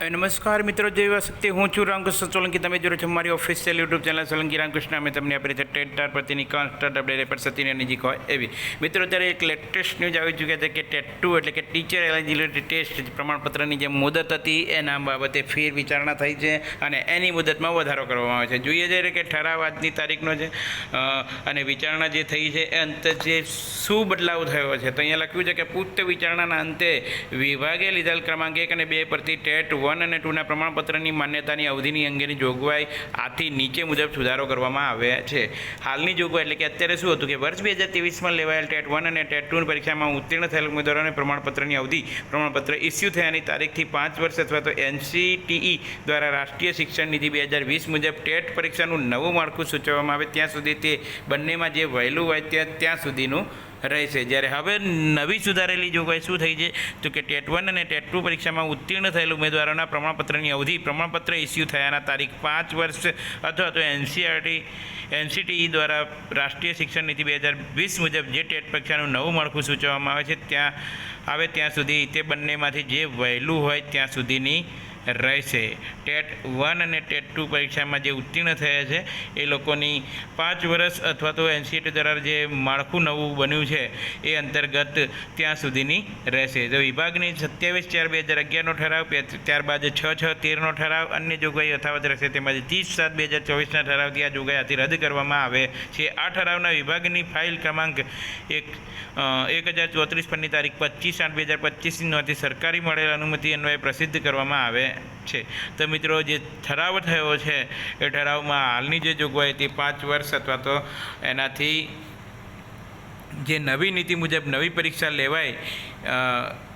નમસ્કાર મિત્રો, જય શક્તિ હું છું રામકૃષ્ણ સોલંકી. તમે જોડો છો મારી official YouTube channel Solanki Ramkrishna અમે તમને આપી છે ટેટ ટાર પ્રતિની કોન્સ્ટન્ટ અપડેટ પર સતીની નજીક હોય એવી. મિત્રો, અત્યારે એક લેટેસ્ટ ન્યૂઝ આવી ચૂક્યા છે કે ટેટ એટલે કે ટીચર એલિજિબિલિટી ટેસ્ટ પ્રમાણપત્રની જે મુદત હતી, એના બાબતે ફેર વિચારણા થઈ છે અને એની મુદતમાં વધારો કરવામાં આવે છે. જોઈએ છે કે ઠરાવ આજની તારીખનો છે અને વિચારણા જે થઈ છે, એ અંતે જે શું બદલાવ થયો છે? તો અહીંયા લખ્યું છે કે પુખ્ત વિચારણાના અંતે વિભાગે લીધેલ ક્રમાંક એક અને બે પરથી ટેટ વન અને ટુના પ્રમાણપત્રની માન્યતાની અવધિની અંગેની જોગવાઈ આથી નીચે મુજબ સુધારો કરવામાં આવ્યા છે. હાલની જોગવાઈ એટલે કે અત્યારે શું હતું કે વર્ષ બે હજાર ત્રેવીસમાં લેવાયેલ ટેટ વન અને ટેટ ટુ પરીક્ષામાં ઉત્તીર્ણ થયેલ ઉમેદવારોને પ્રમાણપત્રની અવધિ, પ્રમાણપત્ર ઇસ્યુ થયાની તારીખથી પાંચ વર્ષ અથવા તો એનસીટીઈ દ્વારા રાષ્ટ્રીય શિક્ષણ નીતિ બે હજાર વીસ મુજબ ટેટ પરીક્ષાનું નવું માળખું સૂચવવામાં આવે ત્યાં સુધી તે બંનેમાં જે વહેલું હોય ત્યાં ત્યાં સુધીનું રહેશે. જ્યારે હવે નવી સુધારેલી જોગવાઈ શું થઈ છે? તો કે ટેટ વન અને ટેટ ટુ પરીક્ષામાં ઉત્તીર્ણ થયેલ ઉમેદવારોના પ્રમાણપત્રની અવધિ પ્રમાણપત્ર ઇસ્યુ થયાના તારીખ પાંચ વર્ષ અથવા તો એનસીઆરટી એનસીટીઈ દ્વારા રાષ્ટ્રીય શિક્ષણ નીતિ બે હજાર વીસ મુજબ જે ટેટ પરીક્ષાનું નવું માળખું સૂચવવામાં આવે છે, ત્યાં આવે ત્યાં સુધી તે બંનેમાંથી જે વહેલું હોય ત્યાં સુધીની રહેશે. ટેટ વન અને ટેટ ટુ પરીક્ષામાં જે ઉત્તીર્ણ થયા છે, એ લોકોની પાંચ વર્ષ અથવા તો એનસીટી દ્વારા જે માળખું નવું બન્યું છે, એ અંતર્ગત ત્યાં સુધીની રહેશે. તો વિભાગની સત્યાવીસ ચાર બે હજાર અગિયારનો ઠરાવ ત્યારબાદ છ છ તેરનો ઠરાવ, અન્ય જોગવાઈ યથાવત રહેશે. તેમજ ત્રીસ સાત બે હજાર ચોવીસના ઠરાવથી આ જોગવાઈ રદ કરવામાં આવે છે. આ ઠરાવના વિભાગની ફાઇલ ક્રમાંક એક એક હજાર ચોત્રીસ પરની તારીખ પચીસ આઠ બે હજાર પચીસની નોંધથી સરકારી મળેલ અનુમતિ અન્વયે પ્રસિદ્ધ કરવામાં આવે. છે. તો મિત્રો, જે ઠરાવ થયો છે, એ ઠરાવમાં હાલની જે જોગવાઈ હતી, પાંચ વર્ષ અથવા તો એનાથી જે નવી નીતિ મુજબ નવી પરીક્ષા લેવાય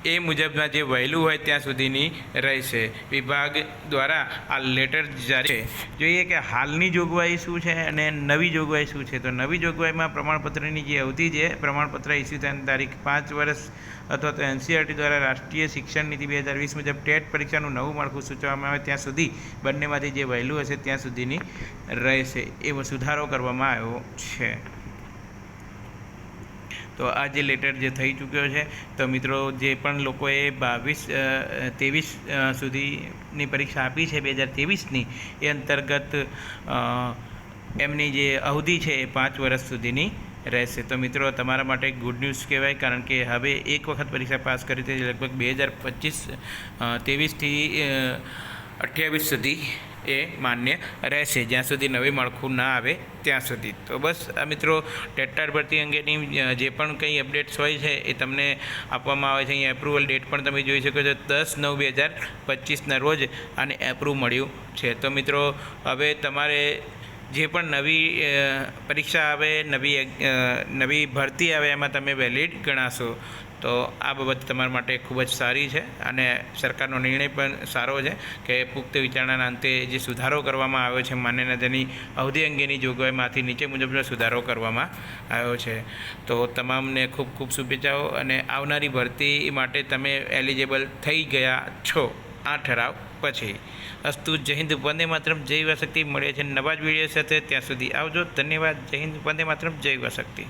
એ મુજબના જે વહેલું હોય ત્યાં સુધીની રહેશે. વિભાગ દ્વારા આ લેટર જારી છે. જોઈએ કે હાલની જોગવાઈ શું છે અને નવી જોગવાઈ શું છે? તો નવી જોગવાઈમાં પ્રમાણપત્રની જે અવધિ છે, પ્રમાણપત્ર ઇસ્યુ થયાની તારીખ પાંચ વર્ષ અથવા તો એનસીઆરટી દ્વારા રાષ્ટ્રીય શિક્ષણ નીતિ બે હજાર વીસ મુજબ ટેટ પરીક્ષાનું નવું માળખું સૂચવવામાં આવે ત્યાં સુધી બંનેમાંથી જે વહેલું હશે ત્યાં સુધીની રહેશે. એવો સુધારો કરવામાં આવ્યો છે. તો આ જે લેટર જે થઈ ચૂક્યો છે, તો મિત્રો જે પણ લોકોએ બાવીસ ત્રેવીસ સુધીની પરીક્ષા આપી છે, બે હજાર ત્રેવીસની, એ અંતર્ગત એમની જે અવધિ છે એ પાંચ વર્ષ સુધીની રહેશે. તો મિત્રો તમારા માટે ગુડ ન્યૂઝ કહેવાય, કારણ કે હવે એક વખત પરીક્ષા પાસ કરી તે લગભગ બે હજાર પચીસ ત્રેવીસથી અઠ્યાવીસ સુધી એ માન્ય રહેશે. જ્યાં સુધી નવી માળખું ના આવે ત્યાં સુધી. તો બસ આ મિત્રો ટેટ્ટાર ભરતી અંગેની જે પણ કંઈ અપડેટ્સ હોય છે એ તમને આપવામાં આવે છે. અહીં એપ્રુવલ ડેટ પણ તમે જોઈ શકો છો. દસ નવ બે હજાર પચીસના રોજ આને એપ્રુવ મળ્યું છે. તો મિત્રો, હવે તમારે જે પણ નવી પરીક્ષા આવે, નવી નવી ભરતી આવે એમાં તમે વેલિડ ગણાશો. તો આ બાબત તમારા માટે ખૂબ જ સારી છે અને સરકારનો નિર્ણય પણ સારો છે કે પુખ્ત વિચારણાના અંતે જે સુધારો કરવામાં આવ્યો છે માન્યતાની અવધિ અંગેની જોગવાઈમાંથી નીચે મુજબનો સુધારો કરવામાં આવ્યો છે. તો તમામને ખૂબ ખૂબ શુભેચ્છાઓ અને આવનારી ભરતી માટે તમે એલિજિબલ થઈ ગયા છો. આ ઠરાવ પછી અસ્તુ જય હિન્દ, વંદે માતરમ. જય શક્તિ. મળે છે નવા જ વીડિયો સાથે. ત્યાં સુધી આવજો. ધન્યવાદ. જય હિન્દ, વંદે માતરમ. જય શક્તિ.